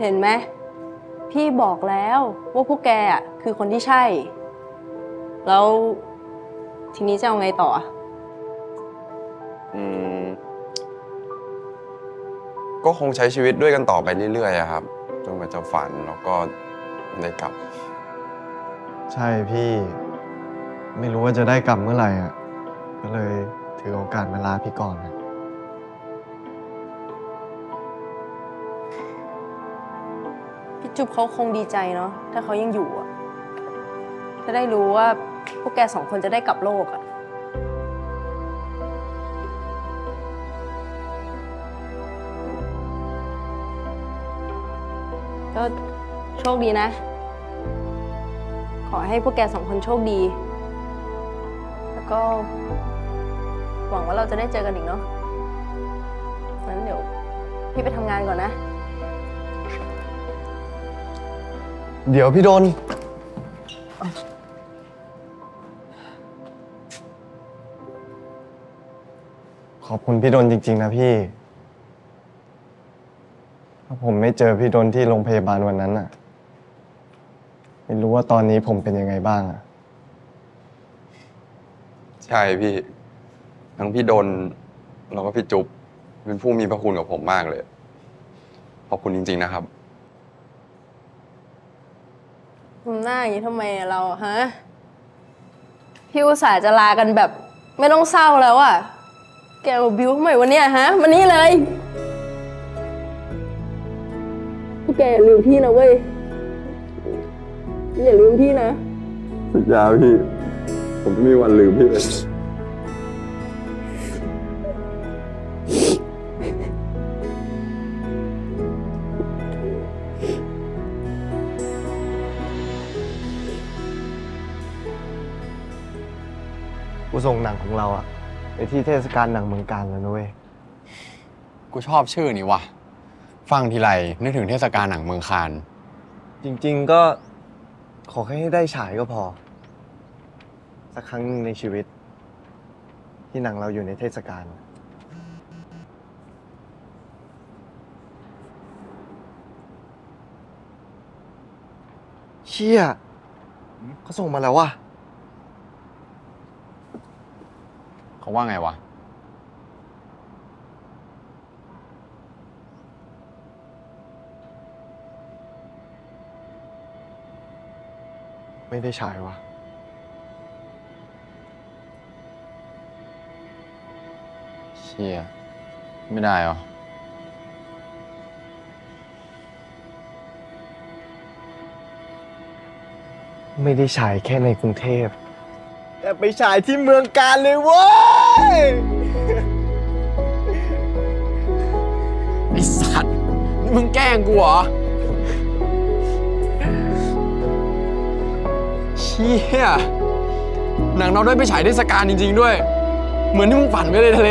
เห็นไหมพี่บอกแล้วว่าพวกแกอะคือคนที่ใช่ แล้วทีนี้จะเอาไงต่ออะอืม ก็คงใช้ชีวิตด้วยกันต่อไปเรื่อยๆอะครับ จนกว่าจะฝันแล้วก็ได้กลับ ใช่พี่ ไม่รู้ว่าจะได้กลับเมื่อไหร่อะ ก็เลยถือโอกาสมาลาพี่ก่อนอะ พี่จุ๊บเขาคงดีใจเนาะถ้าเขายังอยู่อะจะได้รู้ว่าพวกแกสองคนจะได้กลับโลกอะก็โชคดีนะ ขอให้พวกแกสองคนโชคดี แล้วก็ หวังว่าเราจะได้เจอกันอีกเนาะงั้นเดี๋ยวพี่ไปทำงานก่อนนะ เดี๋ยวพี่โดน ขอบคุณพี่โดนจริง ๆ นะพี่ ถ้าผมไม่เจอพี่โดนที่โรงพยาบาลวันนั้นอะไม่รู้ว่าตอนนี้ผมเป็นยังไงบ้างอะใช่พี่ ทั้งพี่ดนแล้วก็พี่จุ๊บเป็นผู้มีพระคุณกับผมมากเลย ขอบคุณจริง ๆ นะครับ ทำ หน้าอย่างนี้ทำไมเราฮะพี่อุตส่าห์จะลากันแบบ ไม่ต้องเศร้าแล้วอะแกมาบิวทำไมวันเนี้ยฮะมานี่เลยพวกแกอย่าลืมพี่นะเว้ยอย่าลืมพี่นะ สัญญาพี่ ผมไม่มีวันลืมพี่เลย กูส่งหนังของเราอะไปที่เทศกาลหนังเมืองการแล้วนะเว้ย กูชอบชื่อนี้ว่ะ ฟังทีไรนึกถึงเทศกาลหนังเมืองคาน จริง ๆ ก็ขอแค่ให้ได้ฉายก็พอ สักครั้งหนึ่งในชีวิต ที่หนังเราอยู่ในเทศกาล เชี่ยเขาส่งมาแล้วว่ะ เขาว่าไงวะ ไม่ได้ฉายว่ะเชี่ยไม่ได้เหรอไม่ได้ฉายแค่ในกรุงเทพ แต่ไปฉายที่เมืองการเลยเว้ย ไอสัตว์นี่มึงแกล้งกูเหรอ เชี่ยหนังเราได้ไปฉายเทศกาลจริง ๆ ด้วย เหมือนที่มึงฝันไปเลยทะเล